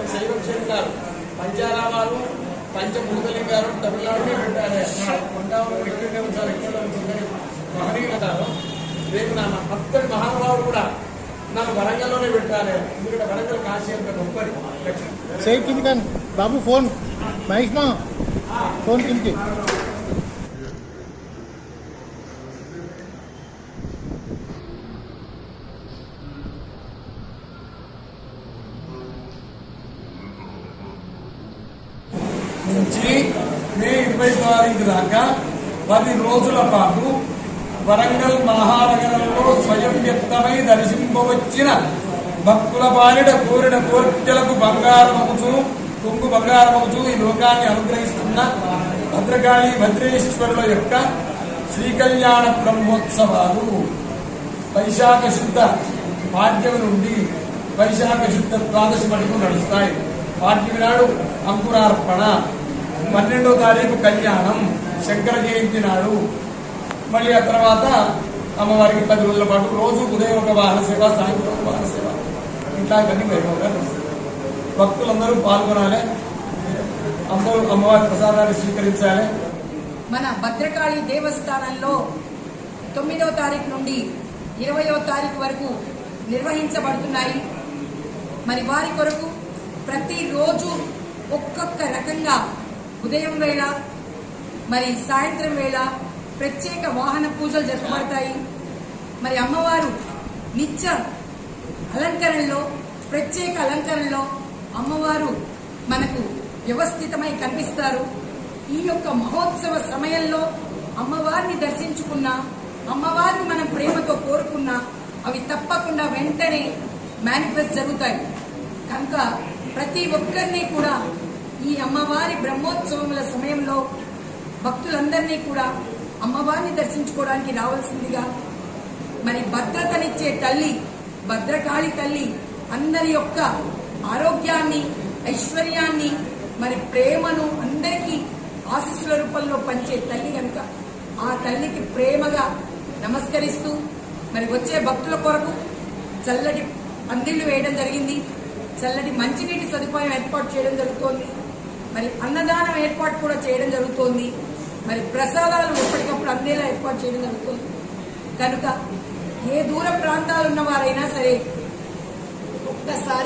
ఆయన శైవక్షేణ్ గారు పంచారామాలు పంచభూతలి గారు తమిళనాడులో పెట్టారు ఉంటారు. ఎక్కడో ఉంటుందని మహనీయులు గారు రేపు నా భక్తుడి మహానుభావుడు కూడా నన్ను వరంగల్లోనే పెట్టాలి. ఎందుకంటే వరంగల్ కాశీ అంత గొప్పది. చేయి కింది కానీ బాబు ఫోన్. మహేష్ ఫోన్ కింది నుంచి మే ఇరవై తారీఖు దాకా పది రోజుల పాటు వరంగల్ మహానగరంలో స్వయం వ్యక్తమై దర్శింపవచ్చిన భక్తుల పాలిట కోరిన కోరికలకు బంగారమవుచు కొంగు బంగారమవుచు ఈ లోకాన్ని అనుగ్రహిస్తున్న భద్రకాళి భద్రేశ్వరుల యొక్క శ్రీకళ్యాణ బ్రహ్మోత్సవాలు. వైశాఖ శుద్ధ పాఠ్యం నుండి వైశాఖ శుద్ధ ద్వాదశి మటుకు నడుస్తాయి. పాడ్యమి నాడు అంకురార్పణ. పన్నెండో తారీఖు కళ్యాణం శంకర జయంతి నాడు. మళ్ళీ ఆ తర్వాత అమ్మవారికి పది రోజుల పాటు రోజు ఉదయం ఒక వాహన సేవ సాయంత్రం ఒక వాహన సేవ. ఇట్లా ఇవన్నీ వైభవంగా భక్తులందరూ పాల్గొనాలి. అందరూ అమ్మవారి ప్రసాదాన్ని స్వీకరించాలి. మన భద్రకాళి దేవస్థానంలో తొమ్మిదవ తారీఖు నుండి ఇరవయో తారీఖు వరకు నిర్వహించబడుతున్నాయి. మరి వారి కొరకు ప్రతిరోజు ఒక్కొక్క రకంగా ఉదయం వేళ మరి సాయంత్రం వేళ ప్రత్యేక వాహన పూజలు జరపబడతాయి. మరి అమ్మవారు నిత్య అలంకరణలో ప్రత్యేక అలంకరణలో అమ్మవారు మనకు వ్యవస్థితమై కనిపిస్తారు. ఈ యొక్క మహోత్సవ సమయంలో అమ్మవారిని దర్శించుకున్న అమ్మవారిని మనం ప్రేమతో కోరుకున్నా అవి తప్పకుండా వెంటనే మేనిఫెస్ట్ జరుగుతాయి. కనుక ప్రతి ఒక్కరిని కూడా ఈ అమ్మవారి బ్రహ్మోత్సవముల సమయంలో భక్తులందరినీ కూడా అమ్మవారిని దర్శించుకోవడానికి రావాల్సిందిగా మరి భద్రతనిచ్చే తల్లి భద్రకాళి తల్లి అందరి యొక్క ఆరోగ్యాన్ని ఐశ్వర్యాన్ని మరి ప్రేమను అందరికీ ఆశీస్సుల రూపంలో పంచే తల్లి కనుక ఆ తల్లికి ప్రేమగా నమస్కరిస్తూ మరి వచ్చే భక్తుల కొరకు చల్లటి పందిళ్ళు వేయడం జరిగింది. చల్లటి మంచినీటి సదుపాయం ఏర్పాటు చేయడం జరుగుతోంది. మరి అన్నదానం ఏర్పాటు కూడా చేయడం జరుగుతోంది. మరి ప్రసాదాలు ఎప్పటికప్పుడు అందేలా ఏర్పాటు చేయడం జరుగుతుంది. కనుక ఏ దూర ప్రాంతాలున్న వారైనా సరే ఒక్కసారి